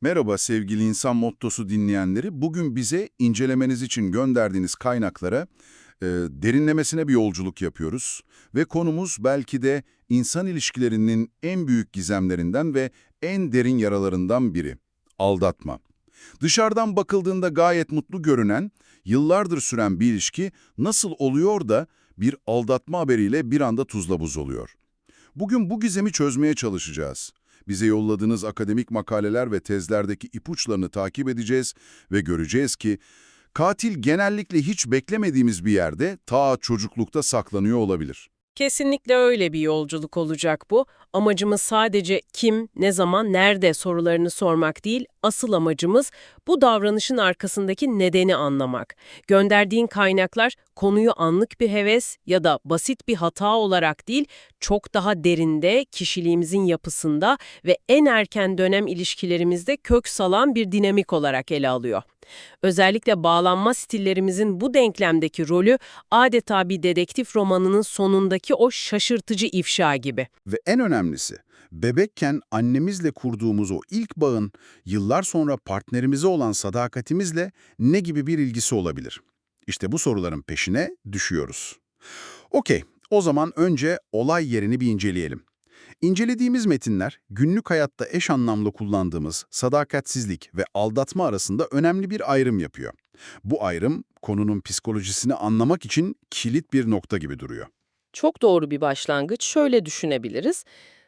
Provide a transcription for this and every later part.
Merhaba sevgili insan mottosu dinleyenleri. Bugün bize incelemeniz için gönderdiğiniz kaynaklara e, derinlemesine bir yolculuk yapıyoruz. Ve konumuz belki de insan ilişkilerinin en büyük gizemlerinden ve en derin yaralarından biri. Aldatma. Dışarıdan bakıldığında gayet mutlu görünen, yıllardır süren bir ilişki nasıl oluyor da bir aldatma haberiyle bir anda tuzla buz oluyor? Bugün bu gizemi çözmeye çalışacağız. Bize yolladığınız akademik makaleler ve tezlerdeki ipuçlarını takip edeceğiz ve göreceğiz ki katil genellikle hiç beklemediğimiz bir yerde ta çocuklukta saklanıyor olabilir. Kesinlikle öyle bir yolculuk olacak bu. Amacımız sadece kim, ne zaman, nerede sorularını sormak değil, asıl amacımız bu davranışın arkasındaki nedeni anlamak. Gönderdiğin kaynaklar konuyu anlık bir heves ya da basit bir hata olarak değil, çok daha derinde, kişiliğimizin yapısında ve en erken dönem ilişkilerimizde kök salan bir dinamik olarak ele alıyor. Özellikle bağlanma stillerimizin bu denklemdeki rolü adeta bir dedektif romanının sonundaki o şaşırtıcı ifşa gibi. Ve en önemlisi, bebekken annemizle kurduğumuz o ilk bağın yıllar sonra partnerimize olan sadakatimizle ne gibi bir ilgisi olabilir? İşte bu soruların peşine düşüyoruz. Okey, o zaman önce olay yerini bir inceleyelim. İncelediğimiz metinler, günlük hayatta eş anlamlı kullandığımız sadakatsizlik ve aldatma arasında önemli bir ayrım yapıyor. Bu ayrım, konunun psikolojisini anlamak için kilit bir nokta gibi duruyor. Çok doğru bir başlangıç. Şöyle düşünebiliriz.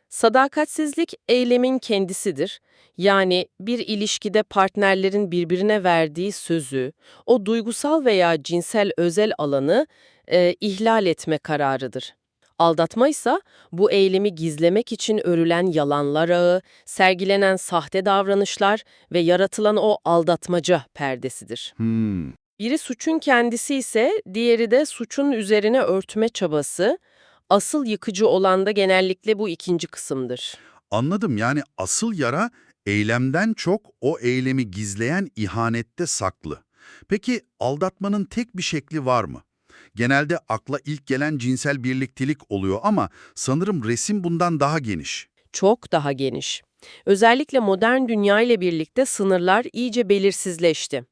Sadakatsizlik eylemin kendisidir. Yani bir ilişkide partnerlerin birbirine verdiği sözü, o duygusal veya cinsel özel alanı e, ihlal etme kararıdır. Aldatma ise bu eylemi gizlemek için örülen yalanlar ağı, sergilenen sahte davranışlar ve yaratılan o aldatmaca perdesidir. Hmm, Biri suçun kendisi ise diğeri de suçun üzerine örtme çabası. Asıl yıkıcı olan da genellikle bu ikinci kısımdır. Anladım yani asıl yara eylemden çok o eylemi gizleyen ihanette saklı. Peki aldatmanın tek bir şekli var mı? Genelde akla ilk gelen cinsel birliktelik oluyor ama sanırım resim bundan daha geniş. Çok daha geniş. Özellikle modern dünya ile birlikte sınırlar iyice belirsizleşti.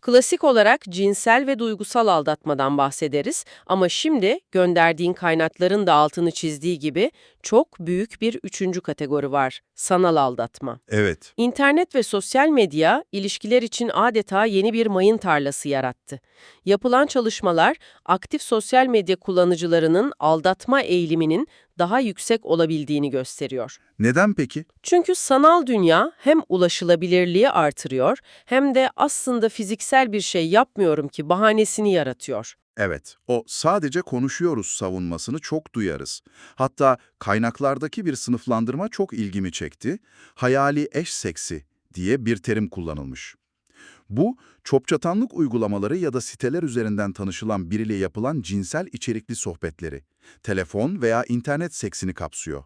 Klasik olarak cinsel ve duygusal aldatmadan bahsederiz ama şimdi gönderdiğin kaynakların da altını çizdiği gibi çok büyük bir üçüncü kategori var, sanal aldatma. Evet. İnternet ve sosyal medya ilişkiler için adeta yeni bir mayın tarlası yarattı. Yapılan çalışmalar aktif sosyal medya kullanıcılarının aldatma eğiliminin daha yüksek olabildiğini gösteriyor. Neden peki? Çünkü sanal dünya hem ulaşılabilirliği artırıyor hem de aslında fiziksel bir şey yapmıyorum ki bahanesini yaratıyor. Evet, o sadece konuşuyoruz savunmasını çok duyarız. Hatta kaynaklardaki bir sınıflandırma çok ilgimi çekti. Hayali eş seksi diye bir terim kullanılmış. Bu, çopçatanlık uygulamaları ya da siteler üzerinden tanışılan biriyle yapılan cinsel içerikli sohbetleri, telefon veya internet seksini kapsıyor.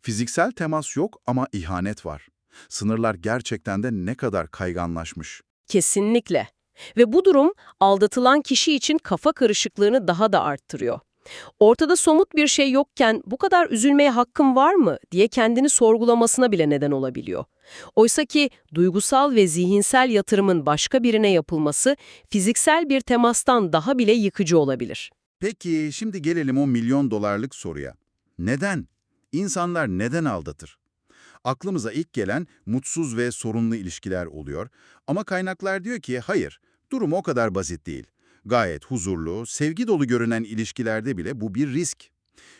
Fiziksel temas yok ama ihanet var. Sınırlar gerçekten de ne kadar kayganlaşmış. Kesinlikle. Ve bu durum aldatılan kişi için kafa karışıklığını daha da arttırıyor. Ortada somut bir şey yokken bu kadar üzülmeye hakkım var mı diye kendini sorgulamasına bile neden olabiliyor. Oysa ki duygusal ve zihinsel yatırımın başka birine yapılması fiziksel bir temastan daha bile yıkıcı olabilir. Peki şimdi gelelim o milyon dolarlık soruya. Neden? İnsanlar neden aldatır? Aklımıza ilk gelen mutsuz ve sorunlu ilişkiler oluyor. Ama kaynaklar diyor ki hayır, durum o kadar basit değil. Gayet huzurlu, sevgi dolu görünen ilişkilerde bile bu bir risk.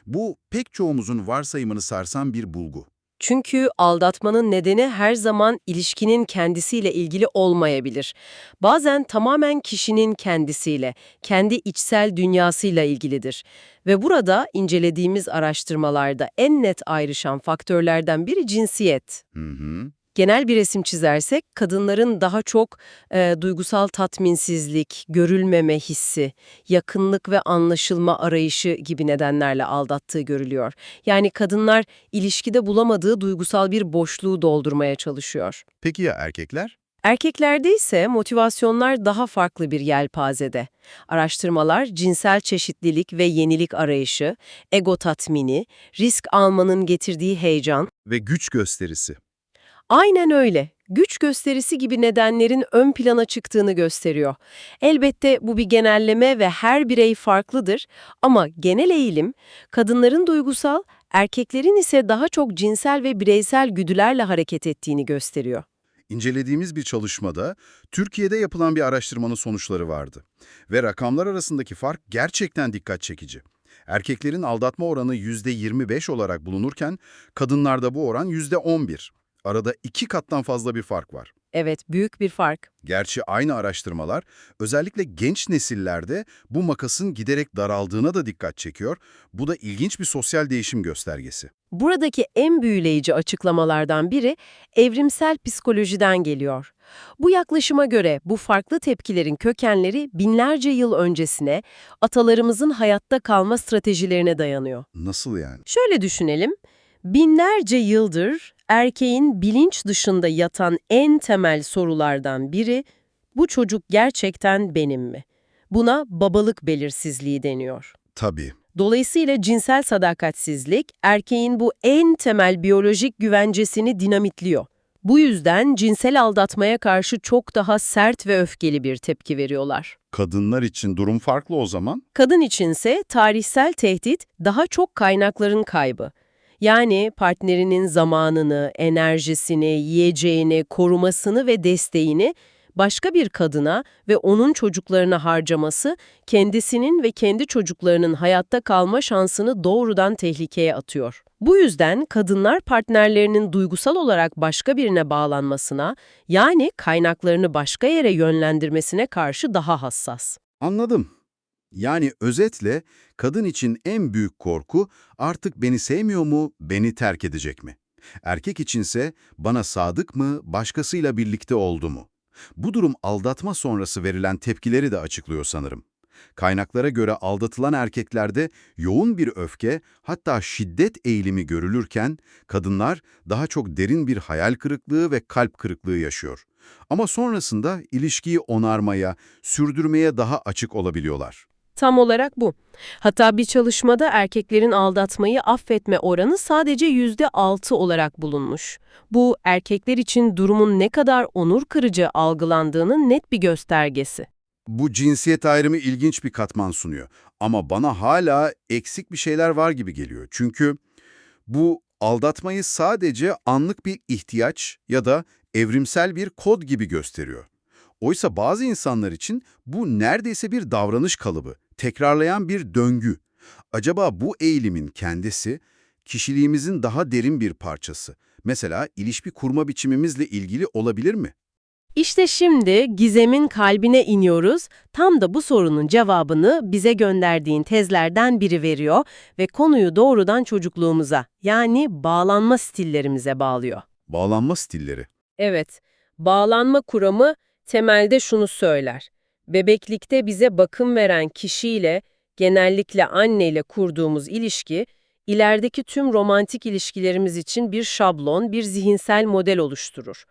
Bu pek çoğumuzun varsayımını sarsan bir bulgu. Çünkü aldatmanın nedeni her zaman ilişkinin kendisiyle ilgili olmayabilir. Bazen tamamen kişinin kendisiyle, kendi içsel dünyasıyla ilgilidir. Ve burada incelediğimiz araştırmalarda en net ayrışan faktörlerden biri cinsiyet. Hı hı. Genel bir resim çizersek kadınların daha çok e, duygusal tatminsizlik, görülmeme hissi, yakınlık ve anlaşılma arayışı gibi nedenlerle aldattığı görülüyor. Yani kadınlar ilişkide bulamadığı duygusal bir boşluğu doldurmaya çalışıyor. Peki ya erkekler? Erkeklerde ise motivasyonlar daha farklı bir yelpazede. Araştırmalar cinsel çeşitlilik ve yenilik arayışı, ego tatmini, risk almanın getirdiği heyecan, Ve güç gösterisi. Aynen öyle. Güç gösterisi gibi nedenlerin ön plana çıktığını gösteriyor. Elbette bu bir genelleme ve her birey farklıdır ama genel eğilim kadınların duygusal, erkeklerin ise daha çok cinsel ve bireysel güdülerle hareket ettiğini gösteriyor. İncelediğimiz bir çalışmada Türkiye'de yapılan bir araştırmanın sonuçları vardı. Ve rakamlar arasındaki fark gerçekten dikkat çekici. Erkeklerin aldatma oranı %25 olarak bulunurken kadınlarda bu oran %11. Arada iki kattan fazla bir fark var. Evet, büyük bir fark. Gerçi aynı araştırmalar özellikle genç nesillerde bu makasın giderek daraldığına da dikkat çekiyor. Bu da ilginç bir sosyal değişim göstergesi. Buradaki en büyüleyici açıklamalardan biri evrimsel psikolojiden geliyor. Bu yaklaşıma göre bu farklı tepkilerin kökenleri binlerce yıl öncesine, atalarımızın hayatta kalma stratejilerine dayanıyor. Nasıl yani? Şöyle düşünelim, binlerce yıldır erkeğin bilinç dışında yatan en temel sorulardan biri, bu çocuk gerçekten benim mi? Buna babalık belirsizliği deniyor. Tabii. Dolayısıyla cinsel sadakatsizlik, erkeğin bu en temel biyolojik güvencesini dinamitliyor. Bu yüzden cinsel aldatmaya karşı çok daha sert ve öfkeli bir tepki veriyorlar. Kadınlar için durum farklı o zaman. Kadın içinse tarihsel tehdit daha çok kaynakların kaybı. Yani partnerinin zamanını, enerjisini, yiyeceğini, korumasını ve desteğini başka bir kadına ve onun çocuklarına harcaması kendisinin ve kendi çocuklarının hayatta kalma şansını doğrudan tehlikeye atıyor. Bu yüzden kadınlar partnerlerinin duygusal olarak başka birine bağlanmasına, yani kaynaklarını başka yere yönlendirmesine karşı daha hassas. Anladım. Yani özetle kadın için en büyük korku artık beni sevmiyor mu, beni terk edecek mi? Erkek içinse bana sadık mı, başkasıyla birlikte oldu mu? Bu durum aldatma sonrası verilen tepkileri de açıklıyor sanırım. Kaynaklara göre aldatılan erkeklerde yoğun bir öfke, hatta şiddet eğilimi görülürken kadınlar daha çok derin bir hayal kırıklığı ve kalp kırıklığı yaşıyor. Ama sonrasında ilişkiyi onarmaya, sürdürmeye daha açık olabiliyorlar. Tam olarak bu. Hatta bir çalışmada erkeklerin aldatmayı affetme oranı sadece %6 olarak bulunmuş. Bu erkekler için durumun ne kadar onur kırıcı algılandığının net bir göstergesi. Bu cinsiyet ayrımı ilginç bir katman sunuyor. Ama bana hala eksik bir şeyler var gibi geliyor. Çünkü bu aldatmayı sadece anlık bir ihtiyaç ya da evrimsel bir kod gibi gösteriyor. Oysa bazı insanlar için bu neredeyse bir davranış kalıbı, tekrarlayan bir döngü. Acaba bu eğilimin kendisi kişiliğimizin daha derin bir parçası. Mesela ilişki kurma biçimimizle ilgili olabilir mi? İşte şimdi Gizem'in kalbine iniyoruz. Tam da bu sorunun cevabını bize gönderdiğin tezlerden biri veriyor ve konuyu doğrudan çocukluğumuza, yani bağlanma stillerimize bağlıyor. Bağlanma stilleri. Evet, bağlanma kuramı temelde şunu söyler. Bebeklikte bize bakım veren kişiyle, genellikle anneyle kurduğumuz ilişki, ilerideki tüm romantik ilişkilerimiz için bir şablon, bir zihinsel model oluşturur.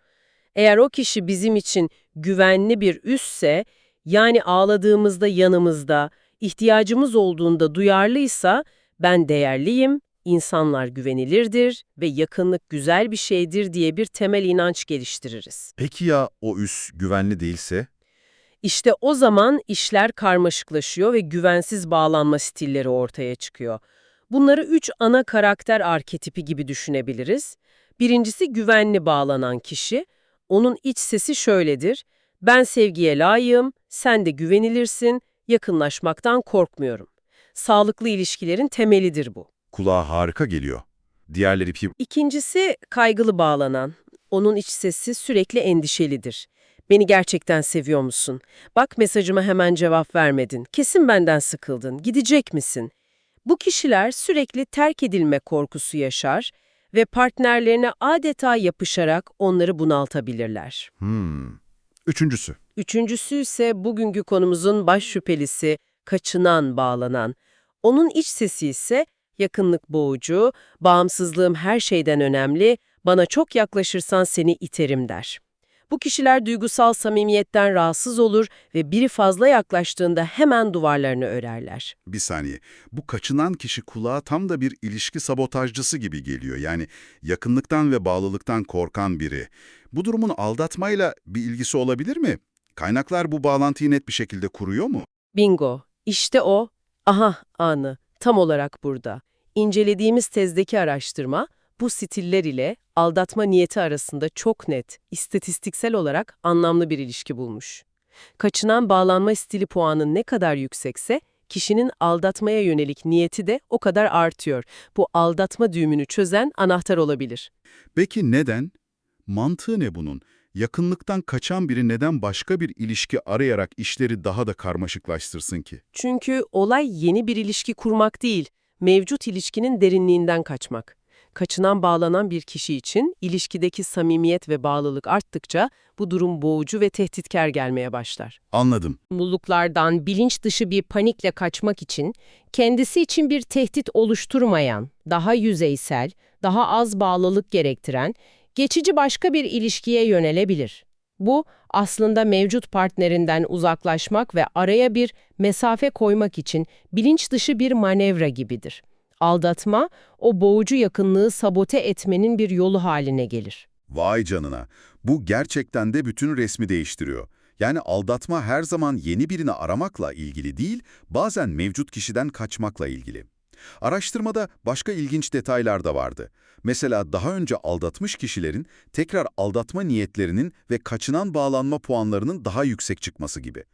Eğer o kişi bizim için güvenli bir üsse, yani ağladığımızda yanımızda, ihtiyacımız olduğunda duyarlıysa, ben değerliyim, insanlar güvenilirdir ve yakınlık güzel bir şeydir diye bir temel inanç geliştiririz. Peki ya o üs güvenli değilse? İşte o zaman işler karmaşıklaşıyor ve güvensiz bağlanma stilleri ortaya çıkıyor. Bunları üç ana karakter arketipi gibi düşünebiliriz. Birincisi güvenli bağlanan kişi. Onun iç sesi şöyledir. Ben sevgiye layığım, sen de güvenilirsin, yakınlaşmaktan korkmuyorum. Sağlıklı ilişkilerin temelidir bu. Kulağa harika geliyor. Diğerleri pi... İkincisi kaygılı bağlanan. Onun iç sesi sürekli endişelidir. Beni gerçekten seviyor musun? Bak mesajıma hemen cevap vermedin. Kesin benden sıkıldın. Gidecek misin? Bu kişiler sürekli terk edilme korkusu yaşar ve partnerlerine adeta yapışarak onları bunaltabilirler. Hmm. Üçüncüsü. Üçüncüsü ise bugünkü konumuzun baş şüphelisi, kaçınan, bağlanan. Onun iç sesi ise yakınlık boğucu, bağımsızlığım her şeyden önemli, bana çok yaklaşırsan seni iterim der. Bu kişiler duygusal samimiyetten rahatsız olur ve biri fazla yaklaştığında hemen duvarlarını örerler. Bir saniye. Bu kaçınan kişi kulağa tam da bir ilişki sabotajcısı gibi geliyor. Yani yakınlıktan ve bağlılıktan korkan biri. Bu durumun aldatmayla bir ilgisi olabilir mi? Kaynaklar bu bağlantıyı net bir şekilde kuruyor mu? Bingo, işte o, aha anı, tam olarak burada. İncelediğimiz tezdeki araştırma, bu stiller ile aldatma niyeti arasında çok net, istatistiksel olarak anlamlı bir ilişki bulmuş. Kaçınan bağlanma stili puanı ne kadar yüksekse, kişinin aldatmaya yönelik niyeti de o kadar artıyor. Bu aldatma düğümünü çözen anahtar olabilir. Peki neden? Mantığı ne bunun? Yakınlıktan kaçan biri neden başka bir ilişki arayarak işleri daha da karmaşıklaştırsın ki? Çünkü olay yeni bir ilişki kurmak değil, mevcut ilişkinin derinliğinden kaçmak. Kaçınan bağlanan bir kişi için ilişkideki samimiyet ve bağlılık arttıkça bu durum boğucu ve tehditkar gelmeye başlar. Anladım. Mulluklardan bilinç dışı bir panikle kaçmak için kendisi için bir tehdit oluşturmayan, daha yüzeysel, daha az bağlılık gerektiren, geçici başka bir ilişkiye yönelebilir. Bu aslında mevcut partnerinden uzaklaşmak ve araya bir mesafe koymak için bilinç dışı bir manevra gibidir. Aldatma, o boğucu yakınlığı sabote etmenin bir yolu haline gelir. Vay canına. Bu gerçekten de bütün resmi değiştiriyor. Yani aldatma her zaman yeni birini aramakla ilgili değil, bazen mevcut kişiden kaçmakla ilgili. Araştırmada başka ilginç detaylar da vardı. Mesela daha önce aldatmış kişilerin tekrar aldatma niyetlerinin ve kaçınan bağlanma puanlarının daha yüksek çıkması gibi.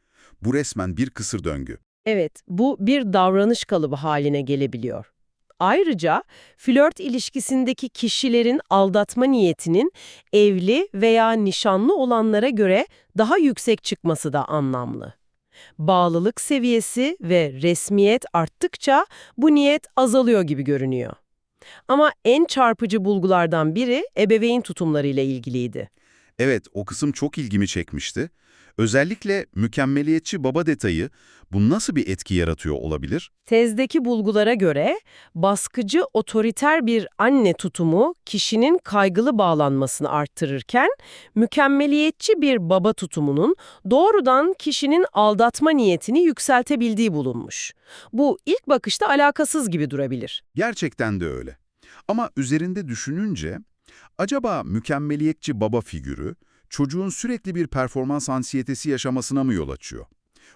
Bu resmen bir kısır döngü. Evet, bu bir davranış kalıbı haline gelebiliyor. Ayrıca flört ilişkisindeki kişilerin aldatma niyetinin evli veya nişanlı olanlara göre daha yüksek çıkması da anlamlı. Bağlılık seviyesi ve resmiyet arttıkça bu niyet azalıyor gibi görünüyor. Ama en çarpıcı bulgulardan biri ebeveyn tutumlarıyla ilgiliydi. Evet, o kısım çok ilgimi çekmişti. Özellikle mükemmeliyetçi baba detayı bu nasıl bir etki yaratıyor olabilir? Tezdeki bulgulara göre baskıcı otoriter bir anne tutumu kişinin kaygılı bağlanmasını arttırırken mükemmeliyetçi bir baba tutumunun doğrudan kişinin aldatma niyetini yükseltebildiği bulunmuş. Bu ilk bakışta alakasız gibi durabilir. Gerçekten de öyle. Ama üzerinde düşününce, acaba mükemmeliyetçi baba figürü çocuğun sürekli bir performans ansiyetesi yaşamasına mı yol açıyor?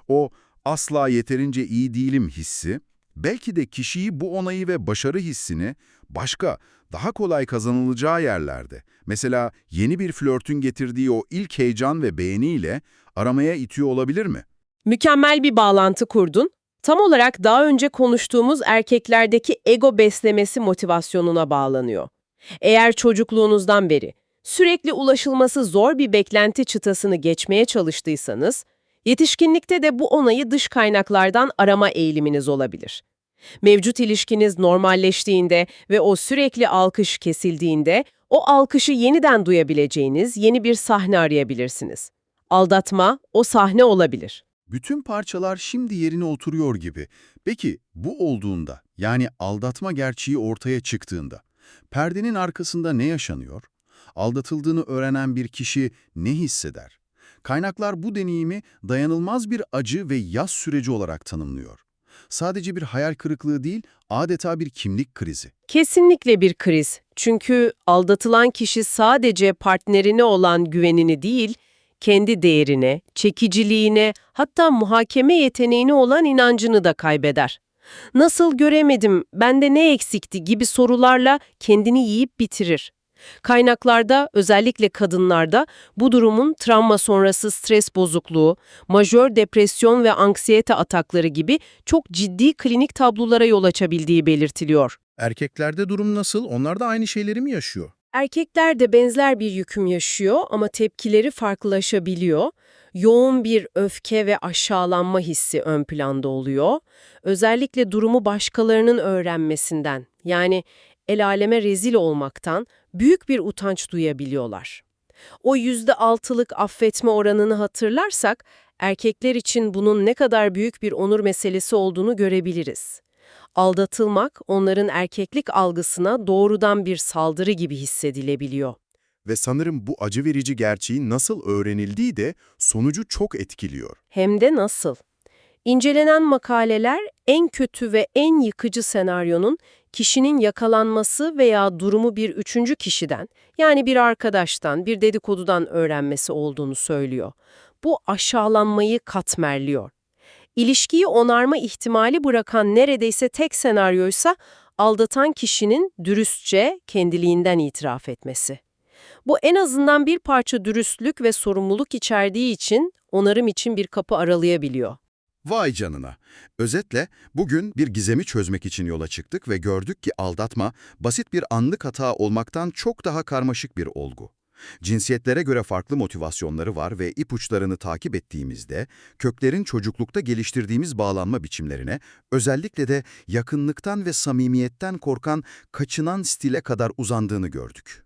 O asla yeterince iyi değilim hissi, belki de kişiyi bu onayı ve başarı hissini başka, daha kolay kazanılacağı yerlerde, mesela yeni bir flörtün getirdiği o ilk heyecan ve beğeniyle aramaya itiyor olabilir mi? Mükemmel bir bağlantı kurdun. Tam olarak daha önce konuştuğumuz erkeklerdeki ego beslemesi motivasyonuna bağlanıyor. Eğer çocukluğunuzdan beri sürekli ulaşılması zor bir beklenti çıtasını geçmeye çalıştıysanız, yetişkinlikte de bu onayı dış kaynaklardan arama eğiliminiz olabilir. Mevcut ilişkiniz normalleştiğinde ve o sürekli alkış kesildiğinde, o alkışı yeniden duyabileceğiniz yeni bir sahne arayabilirsiniz. Aldatma o sahne olabilir. Bütün parçalar şimdi yerine oturuyor gibi. Peki bu olduğunda, yani aldatma gerçeği ortaya çıktığında, perdenin arkasında ne yaşanıyor? Aldatıldığını öğrenen bir kişi ne hisseder? Kaynaklar bu deneyimi dayanılmaz bir acı ve yas süreci olarak tanımlıyor. Sadece bir hayal kırıklığı değil, adeta bir kimlik krizi. Kesinlikle bir kriz. Çünkü aldatılan kişi sadece partnerine olan güvenini değil, kendi değerine, çekiciliğine, hatta muhakeme yeteneğine olan inancını da kaybeder. Nasıl göremedim, bende ne eksikti gibi sorularla kendini yiyip bitirir. Kaynaklarda, özellikle kadınlarda bu durumun travma sonrası stres bozukluğu, majör depresyon ve anksiyete atakları gibi çok ciddi klinik tablolara yol açabildiği belirtiliyor. Erkeklerde durum nasıl? Onlar da aynı şeyleri mi yaşıyor? Erkekler de benzer bir yüküm yaşıyor ama tepkileri farklılaşabiliyor. Yoğun bir öfke ve aşağılanma hissi ön planda oluyor. Özellikle durumu başkalarının öğrenmesinden, yani el aleme rezil olmaktan büyük bir utanç duyabiliyorlar. O %6'lık affetme oranını hatırlarsak, erkekler için bunun ne kadar büyük bir onur meselesi olduğunu görebiliriz. Aldatılmak onların erkeklik algısına doğrudan bir saldırı gibi hissedilebiliyor. Ve sanırım bu acı verici gerçeğin nasıl öğrenildiği de sonucu çok etkiliyor. Hem de nasıl? İncelenen makaleler en kötü ve en yıkıcı senaryonun kişinin yakalanması veya durumu bir üçüncü kişiden, yani bir arkadaştan, bir dedikodudan öğrenmesi olduğunu söylüyor. Bu aşağılanmayı katmerliyor. İlişkiyi onarma ihtimali bırakan neredeyse tek senaryoysa aldatan kişinin dürüstçe kendiliğinden itiraf etmesi. Bu en azından bir parça dürüstlük ve sorumluluk içerdiği için onarım için bir kapı aralayabiliyor. Vay canına. Özetle bugün bir gizemi çözmek için yola çıktık ve gördük ki aldatma basit bir anlık hata olmaktan çok daha karmaşık bir olgu. Cinsiyetlere göre farklı motivasyonları var ve ipuçlarını takip ettiğimizde köklerin çocuklukta geliştirdiğimiz bağlanma biçimlerine, özellikle de yakınlıktan ve samimiyetten korkan, kaçınan stile kadar uzandığını gördük.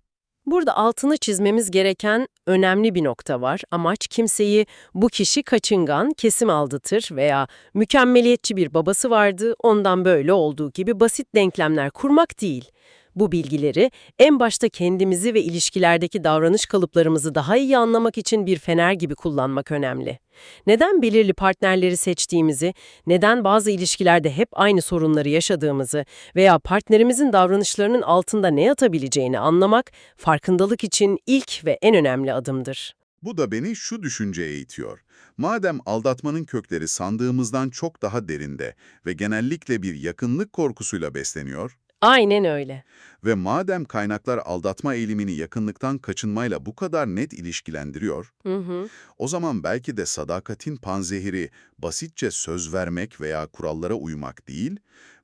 Burada altını çizmemiz gereken önemli bir nokta var. Amaç kimseyi bu kişi kaçıngan, kesim aldatır veya mükemmeliyetçi bir babası vardı, ondan böyle olduğu gibi basit denklemler kurmak değil. Bu bilgileri en başta kendimizi ve ilişkilerdeki davranış kalıplarımızı daha iyi anlamak için bir fener gibi kullanmak önemli. Neden belirli partnerleri seçtiğimizi, neden bazı ilişkilerde hep aynı sorunları yaşadığımızı veya partnerimizin davranışlarının altında ne yatabileceğini anlamak, farkındalık için ilk ve en önemli adımdır. Bu da beni şu düşünceye itiyor. Madem aldatmanın kökleri sandığımızdan çok daha derinde ve genellikle bir yakınlık korkusuyla besleniyor Aynen öyle. ve madem kaynaklar aldatma eğilimini yakınlıktan kaçınmayla bu kadar net ilişkilendiriyor, Hı hı. o zaman belki de sadakatin panzehiri basitçe söz vermek veya kurallara uymak değil,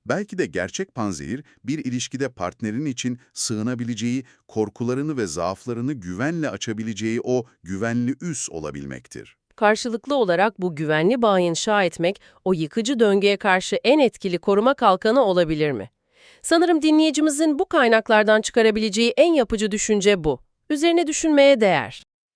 belki de gerçek panzehir bir ilişkide partnerin için sığınabileceği, korkularını ve zaaflarını güvenle açabileceği o güvenli üs olabilmektir. Karşılıklı olarak bu güvenli bağı inşa etmek, o yıkıcı döngüye karşı en etkili koruma kalkanı olabilir mi? Sanırım dinleyicimizin bu kaynaklardan çıkarabileceği en yapıcı düşünce bu. Üzerine düşünmeye değer.